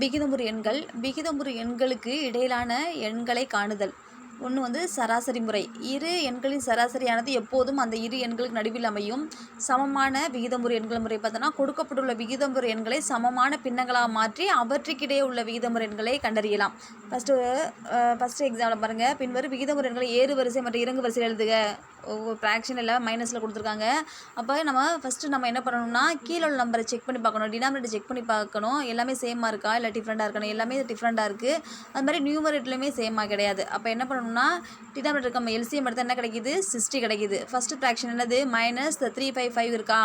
விகிதமுறு எண்கள் விகிதமுறு எண்களுக்கு இடையிலான எண்களை காணுதல். ஒன்று வந்து சராசரி முறை. இரு எண்களின் சராசரியானது எப்போதும் அந்த இரு எண்களுக்கு நடுவில் அமையும். சமமான விகிதமுறை எண்கள் முறை பார்த்தோன்னா கொடுக்கப்பட்டுள்ள விகிதமுறை எண்களை சமமான பின்னங்களாக மாற்றி அவற்றுக்கிடையே உள்ள விகிதமுறை எண்களை கண்டறியலாம். ஃபஸ்ட்டு ஃபஸ்ட்டு எக்ஸாம்பிள் பாருங்கள் பின்வரும் விகிதமுறை எண்களை ஏறு வரிசை மற்றும் இறங்கு வரிசையில் எழுதுக. ஒவ்வொரு ஃப்ராக்ஷன் எல்லாம் மைனஸில் கொடுத்துருக்காங்க. அப்போ நம்ம ஃபஸ்ட்டு நம்ம என்ன பண்ணணும்னா கீழே உள்ள நம்பரை செக் பண்ணி பார்க்கணும். டினாமினேட்டர் செக் பண்ணி பார்க்கணும். எல்லாமே சேமாக இருக்கா? இல்லை டிஃப்ரெண்ட்டாக இருக்கணும்? எல்லாமே டிஃப்ரெண்ட்டாக இருக்குது அது மாதிரி நியூமரேட்லையுமே சேமாக கிடையாது. அப்போ என்ன பண்ணணும்னா டினாமினேட்டர் நம்ம எல்சிஎம் எடுத்தால் என்ன கிடைக்கிது? சிக்ஸ்டி கிடைக்குது. ஃபஸ்ட்டு ஃப்ராக்ஷன் என்னது? மைனஸ் த்ரீ ஃபைவ் ஃபைவ் இருக்கா?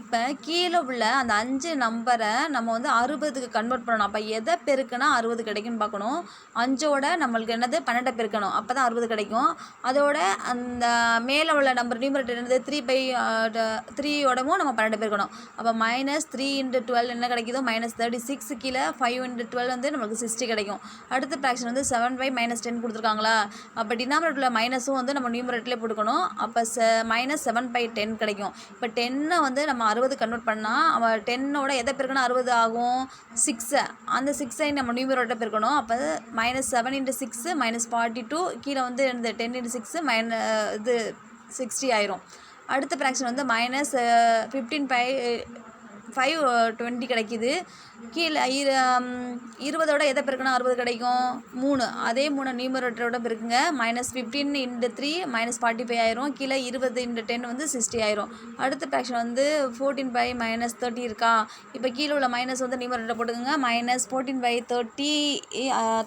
இப்போ கீழே உள்ள அந்த அஞ்சு நம்பரை நம்ம வந்து அறுபதுக்கு கன்வெர்ட் பண்ணணும். அப்போ எதை பெருக்குனா அறுபது கிடைக்குன்னு பார்க்கணும். அஞ்சோட நம்மளுக்கு என்னது? பன்னெண்டை பெருக்கணும். அப்போ தான் அறுபது கிடைக்கும். அதோட அந்த மே மேலே உள்ள நம்பர் நியூமரேட்டர் என்னது? த்ரீ பை த்ரீயோடமும் நம்ம பன்னெண்டு பெருக்கணும் அப்போ மைனஸ் த்ரீ இன்ட்டு டுவெல் என்ன கிடைக்குதோ? மைனஸ் தேர்ட்டி சிக்ஸ் கீழே ஃபைவ் இன்ட்டு டுவெல் வந்து நமக்கு சிக்ஸ்டி கிடைக்கும். அடுத்த ஃப்ராக்ஷன் வந்து செவன் பை மைனஸ் டென் கொடுத்துருக்காங்களா? அப்போ டினாமினேட்டரில் மைனஸும் வந்து நம்ம நியூமரேட்டர்லேயே போட்டுக்கணும். அப்போ செ மைனஸ் செவன் பை டென் கிடைக்கும். இப்போ டென்னை வந்து நம்ம அறுபது கன்வெர்ட் பண்ணால் அவன் டென்னோட எதை பெருக்கணும் அறுபது ஆகும்? சிக்ஸை அந்த சிக்ஸை நம்ம நியூமரேட்டர் பெருக்கணும். அப்போ minus seven into six minus forty two கீழே வந்து இந்த டென் இன்ட்டு சிக்ஸு மைன இது சிக்ஸ்டி ஆயிரும். அடுத்த ஃப்ராக்ஷன் வந்து minus fifteen by five twenty கிடைக்கிது. கீழே இரு இருபதோட எதை பெருக்கணும் அறுபது கிடைக்கும்? மூணு. அதே மூணு நியூமரேட்டரோட பெருக்குங்க. Minus fifteen into three minus forty five ஆயிரும். கீழே இருபது இன்ட்டு டென் வந்து சிக்ஸ்டி ஆயிரும். அடுத்த ஃப்ராக்ஷன் வந்து ஃபோர்டீன் பை மைனஸ் தேர்ட்டி இருக்கா? இப்போ கீழே உள்ள மைனஸ் வந்து நியூமரேட்டர் போட்டுக்கோங்க. மைனஸ் ஃபோர்டீன் பை தேர்ட்டி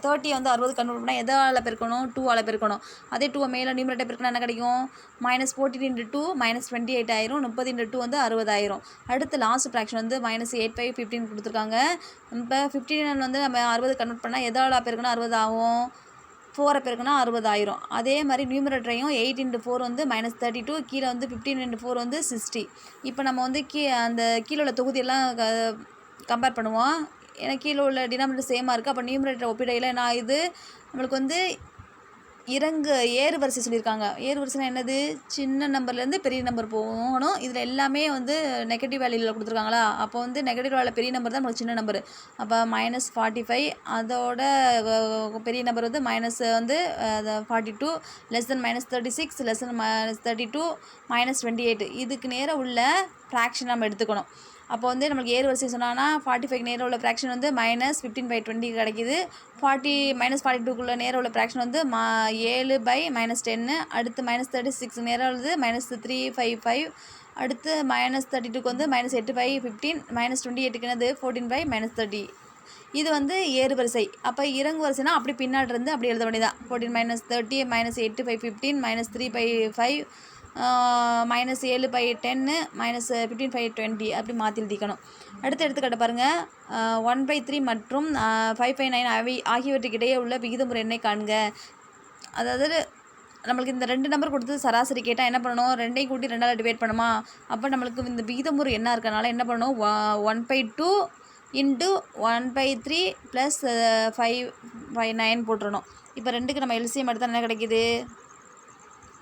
தேர்ட்டியை வந்து அறுபது கன்வெர்ட் பண்ணால் எதால் பெருக்கணும்? டூ ஆல் பெருக்கணும். அதே டூவை மேலே நியூமரேட்டர் பெருக்கணும் என்ன கிடைக்கும்? Minus fourteen into two minus twenty eight ஆயிரும். முப்பது இன்ட்டு டூ வந்து அறுபதாயிரம். அடுத்து லாஸ்ட் ப்ராக்ஷன் வந்து மைனஸ் எயிட் ஃபைவ் ஃபிஃப்டின் கொடுத்துருக்காங்க. இப்போ ஃபிஃப்டீன் வந்து நம்ம அறுபது கன்வெர்ட் பண்ணால் எதால் பேருக்குன்னா அறுபது ஆகும். ஃபோரை அறுபது ஆயிரும். அதே மாதிரி நியூமரேட்டரையும் எயிட் இன்ட்டு ஃபோர் வந்து மைனஸ் தேர்ட்டி டூ கீழே வந்து ஃபிஃப்டீன் இன்ட்டு ஃபோர் வந்து சிக்ஸ்டி இப்போ நம்ம வந்து கீ அந்த கீழே உள்ள தொகுதியெல்லாம் கம்பேர் பண்ணுவோம். ஏன்னா கீழே உள்ள டினாமினேட்டர் சேமாக இருக்குது அப்போ நியூமரேட்டர் ஒப்பிடையில் நான் இது நம்மளுக்கு வந்து இறங்கு ஏறு வரிசை சொல்லியிருக்காங்க. ஏறு வரிசைனா என்னது? சின்ன நம்பர்லேருந்து பெரிய நம்பர் போகணும். இதில் எல்லாமே வந்து நெகட்டிவ் வேல்யூவில் கொடுத்துருக்காங்களா? அப்போ வந்து நெகட்டிவ் வேல்யூ பெரிய நம்பர் தான் நம்மளுக்கு சின்ன நம்பர் அப்போ மைனஸ் ஃபார்ட்டி ஃபைவ் அதோட பெரிய நம்பர் வந்து மைனஸ் வந்து forty two less than minus thirty six less than minus thirty two minus twenty eight இதுக்கு நேராக உள்ள ஃப்ராக்ஷன் நம்ம எடுத்துக்கணும். அப்போ வந்து நம்மளுக்கு ஏறு வரிசை சொன்னாங்கன்னா ஃபார்ட்டி ஃபைவ் நேரம் உள்ள ஃப்ராக்ஷன் வந்து மைனஸ் ஃபிஃப்டீன் பை டுவெண்ட்டி கிடைக்குது. ஃபார்ட்டி மைனஸ் ஃபார்ட்டி டூக்குள்ள நேரம் உள்ள ஃப்ராக்ஷன் வந்து மா ஏழு பை மைனஸ் டென்னு அடுத்து மைனஸ் தேர்ட்டி சிக்ஸ் நேரம் உள்ளது மைனஸ் த்ரீ ஃபைவ் ஃபைவ் அடுத்து மைனஸ் தேர்ட்டி டூக்கு வந்து மைனஸ் எட்டு பை ஃபிஃப்டீன் மைனஸ் டுவெண்ட்டி எட்டுக்கு என்னது ஃபோர்டீன் பை மைனஸ் தேர்ட்டி இது வந்து ஏறு வரிசை. அப்போ இறங்கு வரிசைனா அப்படி பின்னாடி இருந்து அப்படி எழுத வேண்டியதான் ஃபோர்டீன் மைனஸ் தேர்ட்டி மைனஸ் எட்டு by fifteen minus three by five minus ஏழு by ten minus fifteen by twenty அப்படி மாற்றி எழுதிக்கணும். அடுத்த எடுத்துக்கிட்ட பாருங்கள் ஒன் பை த்ரீ மற்றும் ஃபைவ் பை நைன் ஆகி ஆகியவற்றுக்கிடையே உள்ள விகிதமுறை எண்ணை காண்க. அதாவது நம்மளுக்கு இந்த ரெண்டு நம்பர் கொடுத்து சராசரி கேட்டால் என்ன பண்ணணும்? ரெண்டையும் கூட்டி ரெண்டால் டிவைட் பண்ணுமா? அப்போ நம்மளுக்கு இந்த விகிதமுறை என்ன இருக்கனால என்ன பண்ணணும்? One by two into one by three plus five five nine போட்டுருணும் இப்போ ரெண்டுக்கு நம்ம எல்சிஎம் எடுத்தால் என்ன கிடைக்கிது?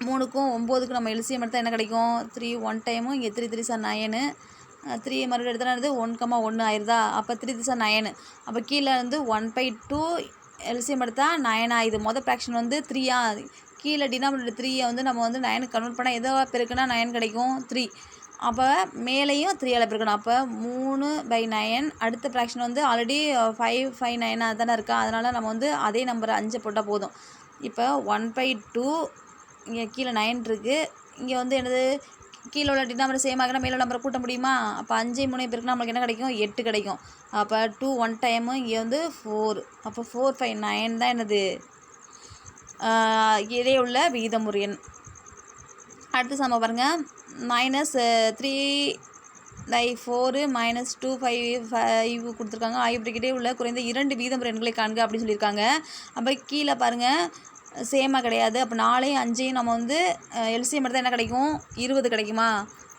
மூணுக்கும் ஒம்போதுக்கு நம்ம எல்சிஎம் எடுத்தால் என்ன கிடைக்கும்? த்ரீ ஒன் டைமும் இங்கே three three sir nine three மறுபடியும் எடுத்தால் என்னது? ஒன் கம்மா ஒன்று ஆயிருதா? அப்போ த்ரீ த்ரீ சார் நயனு அப்போ கீழே வந்து ஒன் பை டூ எல்சிஎம் எடுத்தால் நயன் ஆகுது. மொதல் ஃப்ராக்ஷன் வந்து த்ரீயா கீழே டினாமினேட்டர் த்ரீயை வந்து நம்ம வந்து நயனுக்கு கன்வெர்ட் பண்ணால் எதோ பெருக்குனா நயன் கிடைக்கும்? த்ரீ அப்போ மேலேயும் த்ரீயால் பெருக்கணும். அப்போ மூணு பை நயன் அடுத்த ஃப்ராக்ஷன் வந்து ஆல்ரெடி ஃபைவ் ஃபைவ் நைனாக தானே இருக்கா? அதனால் நம்ம வந்து அதே நம்பர் அஞ்சு போட்டால் போதும். இப்போ ஒன் பை டூ இங்கே கீழே நைன் இருக்குது இங்கே வந்து என்னது கீழே உள்ள டினாமினேட்டர் சேம் ஆகினா மேலே நம்பரை கூட்ட முடியுமா? அப்போ அஞ்சு மூணு பேருக்கு நம்மளுக்கு என்ன கிடைக்கும்? எட்டு கிடைக்கும். அப்போ டூ ஒன் டைமு இங்கே வந்து ஃபோர் அப்போ ஃபோர் ஃபைவ் நைன் தான் என்னது? இதே உள்ள விகிதமுறை எண் அடுத்து சம பாருங்கள் minus three by four minus two five five கொடுத்துருக்காங்க. ஆகியவற்றுக்கிட்டே உள்ள குறைந்த இரண்டு வீதம் எண்களை காண்க அப்படின்னு சொல்லியிருக்காங்க. அப்போ கீழே பாருங்கள் சேமாக கிடையாது. அப்போ நாலையும் அஞ்சையும் நம்ம வந்து எல்சிஎம் எடுத்தால் என்ன கிடைக்கும்? இருபது கிடைக்குமா?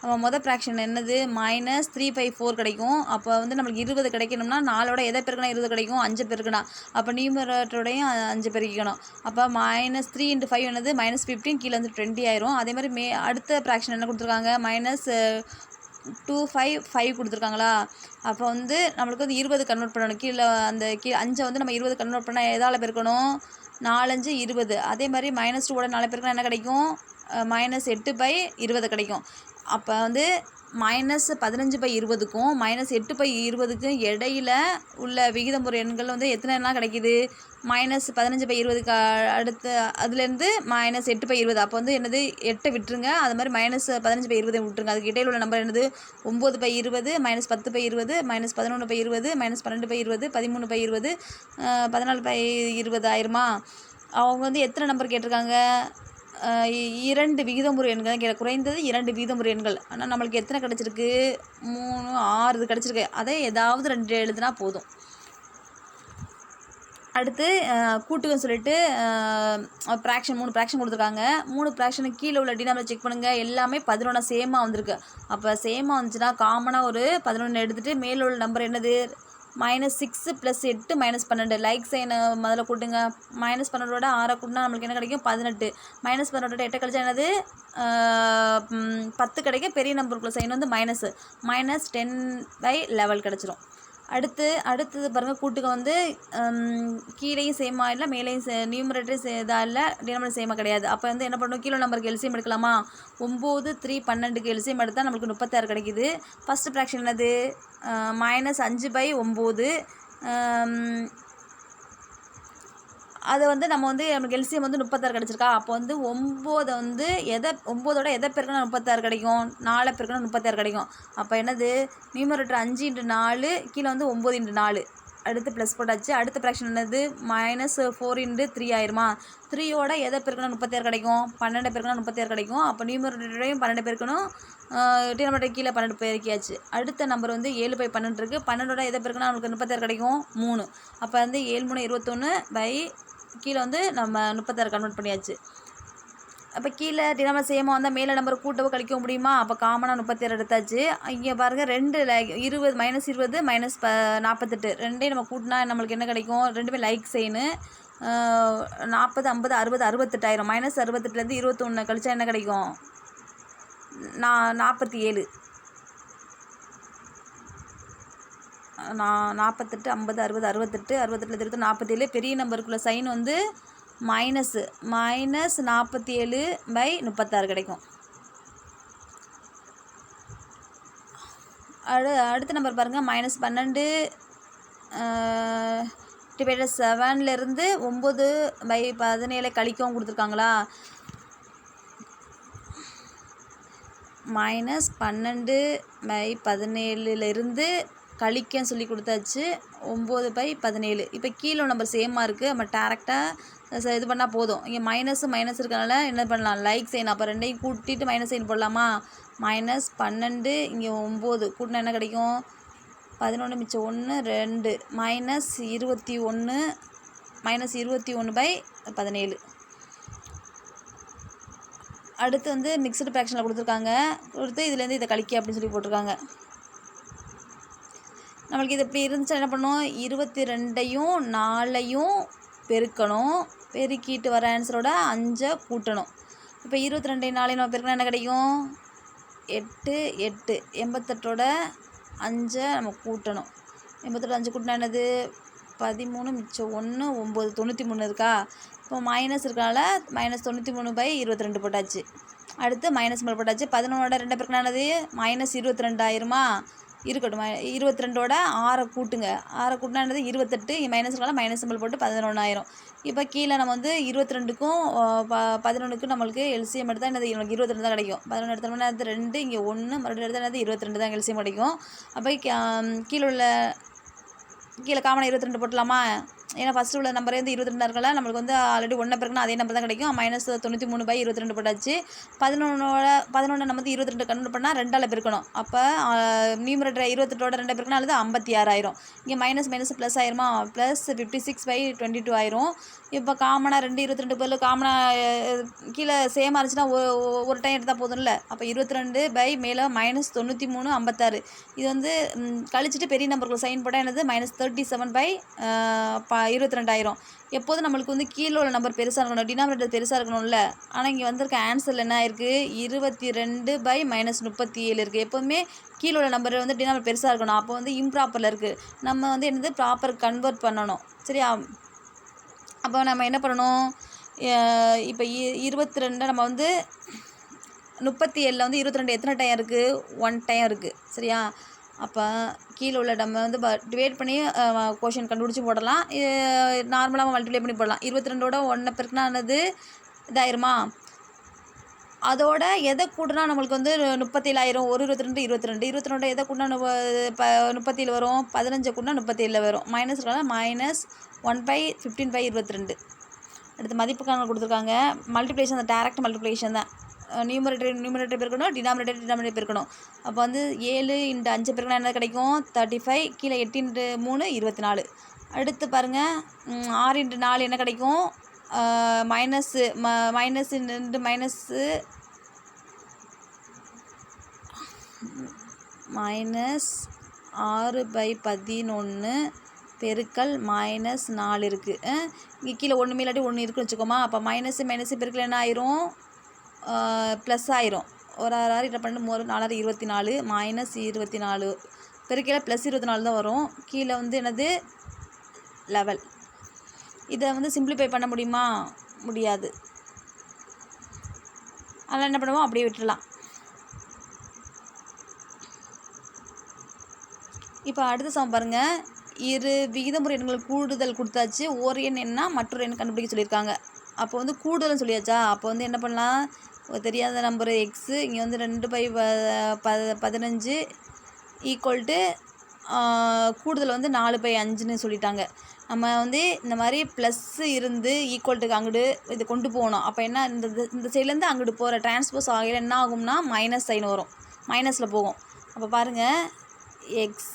நம்ம மொதல் ஃப்ராக்ஷன் என்னது? மைனஸ் த்ரீ ஃபைவ் ஃபோர் கிடைக்கும். அப்போ வந்து நம்மளுக்கு இருபது கிடைக்கணும்னா நாலோட எதை பெருக்கினா இருபது கிடைக்கும்? அஞ்சு பெருக்கினா. அப்போ நியூமரேட்டரோடையும் அஞ்சு பெருக்கிக்கணும். அப்போ மைனஸ் த்ரீ இன்ட்டு ஃபைவ் என்னது? மைனஸ் ஃபிஃப்டீன் கீழே வந்து டுவெண்ட்டி ஆயிரும். அதே மாதிரி மே அடுத்த ஃப்ராக்ஷன் என்ன கொடுத்துருக்காங்க? மைனஸ் டூ ஃபைவ் ஃபைவ் கொடுத்துருக்காங்களா? அப்போ வந்து நம்மளுக்கு வந்து இருபது கன்வெர்ட் பண்ணணும். கீழே அந்த கீழே அஞ்சை வந்து நம்ம இருபது கன்வெர்ட் பண்ணால் எதால் பெருக்கணும்? நாலஞ்சு இருபது. அதே மாதிரி மைனஸ் டூவோட நாலு பெருக்கினா என்ன கிடைக்கும்? மைனஸ் எட்டு பை இருபது கிடைக்கும். அப்போ வந்து மைனஸ் பதினஞ்சு பை இருபதுக்கும் மைனஸ் எட்டு பை இருபதுக்கும் இடையில உள்ள விகிதமுறை எண்கள் வந்து எத்தனை எண்ணா கிடைக்கிது? மைனஸ் பதினஞ்சு பை இருபதுக்கு அடுத்து அதுலேருந்து மைனஸ் எட்டு பை இருபது. அப்போ வந்து என்னது? எட்டை விட்டுருங்க. அது மாதிரி மைனஸ் பதினஞ்சு பை இருபது விட்டுருங்க. அதுக்கு இடையில உள்ள நம்பர் என்னது? ஒம்பது பை இருபது மைனஸ் பத்து பை இருபது மைனஸ் பதினொன்று பை இருபது மைனஸ் பன்னெண்டு பை இருபது பதிமூணு பை இருபது பதினாலு பை இருபது ஆயிருமா அவங்க வந்து எத்தனை நம்பர் கேட்டிருக்காங்க? இரண்டு விகிதமுறை எண்கள் குறைந்தது இரண்டு விகிதமுறை எண்கள். ஆனால் நம்மளுக்கு எத்தனை கிடச்சிருக்கு? மூணு ஆறு இது கிடச்சிருக்கு. அதை ஏதாவது ரெண்டு எழுதுனா போதும். அடுத்து அஹ், கூட்டுகன்னு சொல்லிட்டு ப்ராக்ஷன் மூணு ப்ராக்ஷன் கொடுத்துருக்காங்க. மூணு ப்ராக்ஷனுக்கு கீழே உள்ள டினாமில் செக் பண்ணுங்கள் எல்லாமே பதினொன்றா சேமாக வந்திருக்கு. அப்போ சேமாக வந்துச்சுன்னா காமனாக ஒரு பதினொன்று எடுத்துகிட்டு மேலே உள்ள நம்பர் என்னது? மைனஸ் சிக்ஸு ப்ளஸ் எட்டு மைனஸ் பன்னெண்டு. லைக் சைனை முதல்ல கூட்டுங்க. மைனஸ் பன்னெண்டோட ஆறை கூட்டினா நம்மளுக்கு என்ன கிடைக்கும்? பதினெட்டு. மைனஸ் பன்னெண்டோட எட்டை கழிச்சா என்னது? பத்து கிடைக்க பெரிய நம்பருக்குள்ள சைன் வந்து minus minus ten by level கிடச்சிரும். அடுத்து அடுத்தது பாருங்கள் கூட்டுக்கு வந்து கீழேயும் சேமா இல்லை மேலேயும் சே நியூமரேட்டரி சே இதாக இல்லை டினாமினேட்டர் சேமாக கிடையாது. அப்போ வந்து என்ன பண்ணணும் கீழே நம்பருக்கு எல்சியம் எடுக்கலாமா? ஒம்பது த்ரீ பன்னெண்டுக்கு எல்சியம் எடுத்தால் நம்மளுக்கு முப்பத்தாறு கிடைக்குது. ஃபஸ்ட்டு ஃப்ராக்ஷன் என்னது? மைனஸ் அஞ்சு பை ஒம்பது. அதை வந்து நம்ம வந்து நமக்கு எல்சிஎம் வந்து முப்பத்தாறு கிடச்சிருக்கா? அப்போ வந்து ஒம்போதை வந்து எதை ஒம்போதோட எதை பெருக்கணும் முப்பத்தாறு கிடைக்கும்? நாலை பெருக்கணும் முப்பத்தாறு கிடைக்கும். அப்போ என்னது? நியூமரேட்டர் அஞ்சு இன்ட்டு நாலு கீழே வந்து ஒம்பது இன்ட்டு நாலு. அடுத்து ப்ளஸ் போட்டாச்சு. அடுத்த ஃப்ராக்ஷன் என்னது? மைனஸ் ஃபோர் இன்ட்டு த்ரீ ஆயிருமா? த்ரீயோட எதை பெருக்கணும் முப்பத்தாறு கிடைக்கும்? பன்னெண்டு பெருக்கணும் முப்பத்தாறு கிடைக்கும். அப்போ நியூமரேட்டரையும் பன்னெண்டு பெருக்கணும். டினாமேட்டர் கீழே பன்னெண்டு பெருக்கியாச்சு. அடுத்த நம்பர் வந்து ஏழு பை பன்னெண்டு இருக்குது பன்னெண்டோட எதை பெருக்கணும் நம்மளுக்கு முப்பத்தாறு கிடைக்கும்? மூணு. அப்போ வந்து ஏழு மூணு இருபத்தொன்று பை கீழே வந்து நம்ம முப்பத்தாறு கன்வெர்ட் பண்ணியாச்சு. அப்போ கீழே டினாமல் சேமாக வந்தால் மேலே நம்பர் கூட்டவோ கழிக்க முடியுமா? அப்போ காமனாக முப்பத்தாறு எடுத்தாச்சு. இங்கே பாருங்கள் ரெண்டு லைக் இருபது மைனஸ் இருபது மைனஸ் ப நாற்பத்தெட்டு ரெண்டையும் நம்ம கூட்டினா நம்மளுக்கு என்ன கிடைக்கும்? ரெண்டுமே லைக் செய்யணும் நாற்பது ஐம்பது அறுபது அறுபத்தெட்டாயிரம். மைனஸ் அறுபத்தெட்டுலேருந்து இருபத்தொன்று கழிச்சா என்ன கிடைக்கும்? நான் நாற்பத்தி ஏழு நான் நாற்பத்தெட்டு ஐம்பது அறுபது அறுபத்தெட்டு அறுபத்தெட்டில் திருத்த நாற்பத்தேழு பெரிய நம்பருக்குள்ள சைன் வந்து மைனஸு மைனஸ் நாற்பத்தி ஏழு பை முப்பத்தாறு கிடைக்கும். அடு அடுத்த நம்பர் பாருங்கள் மைனஸ் பன்னெண்டு டிவைடட் செவன்லேருந்து ஒம்பது பை பதினேழு கழிக்கவும் கொடுத்துருக்காங்களா? மைனஸ் பன்னெண்டு பை பதினேழுலேருந்து கழிக்கன்னு சொல்லி கொடுத்தாச்சு. ஒம்பது பை பதினேழு. இப்போ கீழே நம்பர் சேமாக இருக்குது நம்ம டேரெக்டாக இது பண்ணால் போதும். இங்கே மைனஸ் மைனஸ் இருக்கனால என்ன பண்ணலாம்? லைக் செய்யணும் அப்போ ரெண்டையும் கூட்டிட்டு மைனஸ் சைன் போடலாமா? மைனஸ் பன்னெண்டு இங்கே ஒம்பது. கூட்டினா என்ன கிடைக்கும்? பதினொன்று மிச்சம் ஒன்று ரெண்டு. மைனஸ் இருபத்தி ஒன்று மைனஸ் இருபத்தி ஒன்று பை பதினேழு. அடுத்து வந்து மிக்சடு ஃப்ராக்ஷனில் கொடுத்துருக்காங்க. கொடுத்து இதுலேருந்து இதை கழிக்க அப்படின்னு சொல்லி போட்டிருக்காங்க. நம்மளுக்கு இது இப்படி இருந்துச்சுன்னா என்ன பண்ணும்? இருபத்தி ரெண்டையும் நாலையும் பெருக்கணும். பெருக்கிட்டு வர ஆன்சரோட அஞ்சை கூட்டணும். இப்போ இருபத்தி ரெண்டையும் நாளையும் நம்ம பெருக்கினா என்ன கிடைக்கும்? எட்டு எட்டு. எண்பத்தெட்டோட அஞ்சை நம்ம கூட்டணும். எண்பத்தெட்டு அஞ்சு கூட்டினா என்னது? பதிமூணு மிச்சம் ஒன்று ஒம்பது. தொண்ணூற்றி மூணு இருக்கா? இப்போ மைனஸ் இருக்கனால மைனஸ் தொண்ணூற்றி மூணு பை இருபத்தி ரெண்டு போட்டாச்சு. அடுத்து மைனஸ் மேலே போட்டாச்சு. பதினொன்னோட ரெண்டு பேருக்கு என்னது? மைனஸ் இருபத்தி ரெண்டாயிரமா இருக்கட்டும்? இருபத்தி ரெண்டோட ஆறை கூட்டுங்க. ஆறை கூட்டினா என்னது இருபத்தெட்டு மைனஸ் இருக்கலாம் மைனஸ் சிம்பிள் போட்டு பதினொன்றாயிரம் இப்போ கீழே நம்ம வந்து இருபத்தி ரெண்டுக்கும் ப பதினொன்றுக்கும் நம்மளுக்கு எல்சிஎம் எடுத்தால் என்னது? நமக்கு இருபத்தி ரெண்டு தான் கிடைக்கும். பதினொன்று எடுத்தோம்னா அது ரெண்டு இங்கே ஒன்று மறுபடியும் எடுத்தால் என்னது? இருபத்தி ரெண்டு தான் எல்சிஎம் கிடைக்கும். அப்போ கீழே உள்ள கீழே காமனாக இருபத்தி ரெண்டு போட்டலாமா? ஏன்னா ஃபஸ்ட்டு உள்ள நம்பரே வந்து இருபத்தி ரெண்டு நம்மளுக்கு வந்து ஆல்ரெடி ஒன்றை பிறகுனா அதே நம்பர் தான் கிடைக்கும். மைனஸ் தொண்ணூற்றி மூணு பை இருபத்தி ரெண்டு போட்டாச்சு. பதினொன்னோட பதினொன்று நம்ம வந்து இருபத்தி ரெண்டு கன்வெர்ட் பண்ணால் ரெண்டால் பெருக்கணும். அப்போ நியூமரேட்டர் இருபத்தெட்டோட ரெண்டு பெருக்கணும் அல்லது ஐம்பத்தி ஆறாயிரம். இங்கே minus minus plus ஆயிரமா? Plus fifty six by twenty two ஆயிரும். இப்போ காமனாக ரெண்டு இருபத்தி ரெண்டு பேரில் காமனாக கீழே சேமாக இருந்துச்சுன்னா ஒ- ஒரு டைம் எடுத்தால் போதும்ல. அப்போ இருபத்தி ரெண்டு பை மேலே மைனஸ் தொண்ணூற்றி மூணு ஐம்பத்தாறு. இது வந்து கழிச்சிட்டு பெரிய நம்பருக்கு சைன் போட்டால் என்னது? மைனஸ் தேர்ட்டி செவன் பை ப இருபத்தி ரெண்டாயிரம் எப்போதும் நம்மளுக்கு வந்து கீழே உள்ள நம்பர் பெருசாக இருக்கணும். டினாமினேட்டர் பெருசாக இருக்கணும்ல. ஆனால் இங்கே வந்திருக்க ஆன்சரில் என்ன இருக்குது இருபத்தி ரெண்டு பை மைனஸ் முப்பத்தி ஏழு இருக்குது எப்போவுமே கீழே உள்ள நம்பர் வந்து டினாமினேட் பெருசாக இருக்கணும். அப்போ வந்து இம்ப்ராப்பரில் இருக்குது நம்ம வந்து என்னது? ப்ராப்பர் கன்வெர்ட் பண்ணணும். சரியா? அப்போ நம்ம என்ன பண்ணணும்? இப்போ இருபத்தி ரெண்டை நம்ம வந்து முப்பத்தி ஏழில் வந்து இருபத்தி ரெண்டு எத்தனை டைம் இருக்குது ஒன் டைம் இருக்குது சரியா? அப்போ கீழே உள்ள நம்ம வந்து டிவைட் பண்ணி கொஷின் கண்டுபிடிச்சி போடலாம். நார்மலாக மல்டிப்ளை பண்ணி போடலாம். இருபத்தி ரெண்டோட ஒன்றை பெருக்குனா என்னது? இதாயிருமா? அதோட எதை கூட்டினா நம்மளுக்கு வந்து முப்பத்தேழாயிரம் ஒரு இருபத்தி ரெண்டு இருபத்தி ரெண்டு இருபத்தி ரெண்டு எதை கூட்டினா ப முப்பத்தேழு வரும். பதினஞ்சு கூட்டினா முப்பத்தேழில் வரும். மைனஸ் இருக்காங்க minus one by fifteen by இருபத்தி ரெண்டு அடுத்து மதிப்புக்கான கொடுத்துருக்காங்க. மல்டிப்ளேஷன் அந்த டேரக்ட் மல்டிப்ளேஷன் தான். நியூமரேட்டர் நியூமரேட்டர் பெருக்கணும் டினாமினேட்டர் டினாமினேட்டர் பெருக்கணும் அப்போ வந்து ஏழு இன்ட்டு அஞ்சு பெருக்கணும் என்ன கிடைக்கும்? தேர்ட்டி ஃபைவ் கீழே எட்டு இன்ட்டு மூணு இருபத்தி நாலு. அடுத்து பாருங்கள் ஆறு இன்ட்டு நாலு என்ன கிடைக்கும்? மைனஸ்ஸு ம மைனஸ் ரெண்டு மைனஸு மைனஸ் ஆறு பை பதினொன்று பெருக்கல் மைனஸ் நாலு இருக்குது இங்கே கீழே ஒன்றுமே இல்லாட்டி ஒன்று இருக்குன்னு வச்சுக்கோமா. அப்போ மைனஸு மைனஸு பெருக்கல் என்ன ஆயிரும்? ப்ளஸ் ஆயிரும். ஒரு ஆறு ஆறு இரண்டு பன்னெண்டு மூணு நாலாறு இருபத்தி நாலு மைனஸ் இருபத்தி நாலு. பெருக்கையில் ப்ளஸ் இருபத்தி நாலு தான் வரும். கீழே வந்து என்னது? லெவல் இதை வந்து சிம்பிளிஃபை பண்ண முடியுமா? முடியாது. அதனால் என்ன பண்ணுவோம்? அப்படியே விட்டுடலாம் இப்போ அடுத்த சமம் பாருங்கள் இரு விகிதமுறை எண்கள் கூடுதல் கொடுத்தாச்சு. ஒரு எண் என்ன மற்றொரு எண் கண்டுபிடிக்க சொல்லியிருக்காங்க. அப்போ வந்து கூடுதல்னு சொல்லியாச்சா? அப்போ வந்து என்ன பண்ணலாம்? தெரியாத நம்பர் எக்ஸு இங்கே வந்து ரெண்டு பை ப பதினஞ்சு ஈக்குவல் டு கூடுதல் வந்து நாலு பை அஞ்சுன்னு சொல்லிட்டாங்க. நம்ம வந்து இந்த மாதிரி ப்ளஸ்ஸு இருந்து ஈக்குவல்ட்டுக்கு அங்கிட்டு இது கொண்டு போகணும். அப்போ என்ன இந்த இந்த சைட்லேருந்து அங்கிட்டு போகிற டிரான்ஸ்போஸ் ஆகையில் என்ன ஆகும்னா மைனஸ் சைன் வரும். மைனஸில் போகும். அப்போ பாருங்கள் எக்ஸ்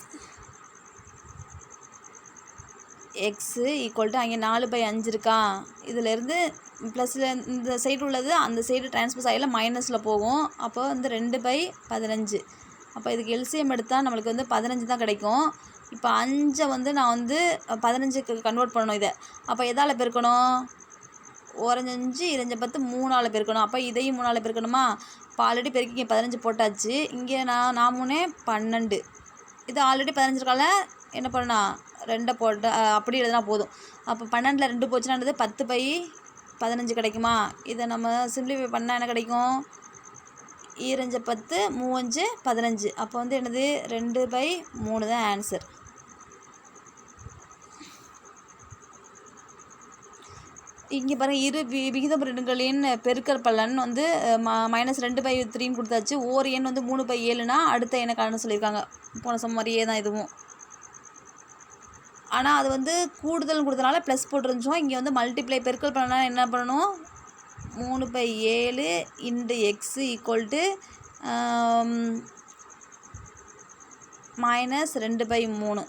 எக்ஸு ஈக்குவல் டு அங்கே நாலு பை அஞ்சு இருக்கா? இதிலேருந்து ப்ளஸில் இந்த சைடு உள்ளது அந்த சைடு டிரான்ஸ்போஸ் ஆகியில் மைனஸில் போகும். அப்போ வந்து ரெண்டு பை பதினஞ்சு. அப்போ இதுக்கு எல்சிஎம் எடுத்தால் நம்மளுக்கு வந்து பதினஞ்சு தான் கிடைக்கும். இப்போ அஞ்சை வந்து நான் வந்து பதினஞ்சுக்கு கன்வெர்ட் பண்ணணும் இதை. அப்போ எதால் பெருக்கணும்? ஓரஞ்சஞ்சு இரஞ்ச பத்து மூணால் பெருக்கணும். அப்போ இதையும் மூணால் பெருக்கணுமா? இப்போ ஆல்ரெடி பெருக்கி இங்கே பதினஞ்சு போட்டாச்சு. இங்கே நான் நான் மூணே பன்னெண்டு. இது ஆல்ரெடி பதினஞ்சு இருக்கால என்ன பண்ணா ரெண்டை போட்ட அப்படி எழுதுனா போதும். அப்போ பன்னெண்டில் ரெண்டு போச்சுன்னா பத்து பை பதினஞ்சு கிடைக்குமா? இதை நம்ம சிம்பிளிஃபை பண்ணால் என்ன கிடைக்கும்? ஈரஞ்ச பத்து மூவஞ்சு பதினஞ்சு. அப்போ வந்து என்னது? ரெண்டு பை மூணு தான் ஆன்சர் இங்கே பாருங்கள் இரு வி விகிதம் ரெண்டுகளின் பெருக்கல் பலன் வந்து ம மைனஸ் ரெண்டு பை த்ரீன்னு கொடுத்தாச்சு. ஓர் எண் வந்து மூணு பை ஏழுனா அடுத்த எண்ணை சொல்லியிருக்காங்க. போன சம் மாதிரியே தான் இதுவும். ஆனால் அது வந்து கூடுதல் கொடுத்தனால ப்ளஸ் போட்டுருந்துச்சோம் இங்கே வந்து மல்டிப்ளை பெருக்கல் பலனால் என்ன பண்ணணும்? மூணு பை ஏழு into x equal to minus ரெண்டு பை மூணு.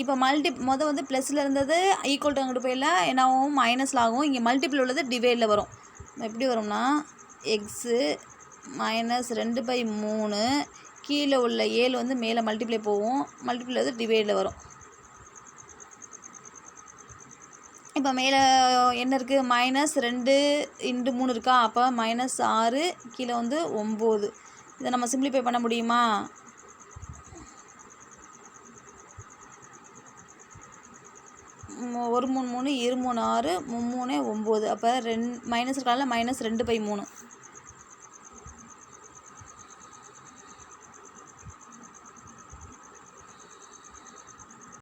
இப்போ மல்டி மொதல் வந்து ப்ளஸில் இருந்தது ஈக்குவல் டு அங்கிட்டு போயில என்ன ஆகும் மைனஸில் ஆகும். இங்கே மல்டிப்பிள் உள்ளது டிவைடில் வரும். எப்படி வரும்னா எக்ஸு மைனஸ் ரெண்டு பை மூணு கீழே உள்ள ஏழு வந்து மேலே மல்டிப்ளை போகும். மல்டிப்ளை வந்து டிவைடில் வரும். இப்போ மேலே என்ன இருக்குது மைனஸ் ரெண்டு இன்ட்டு மூணு இருக்கா? அப்போ மைனஸ் ஆறு கீழே வந்து ஒம்பது. இதை நம்ம சிம்பிளிஃபை பண்ண முடியுமா? ஒரு மூணு மூணு இரு மூணு ஆறு மும்மூணு ஒம்பது. அப்போ ரெண் மைனஸ் இருக்கால மைனஸ் ரெண்டு பை மூணு.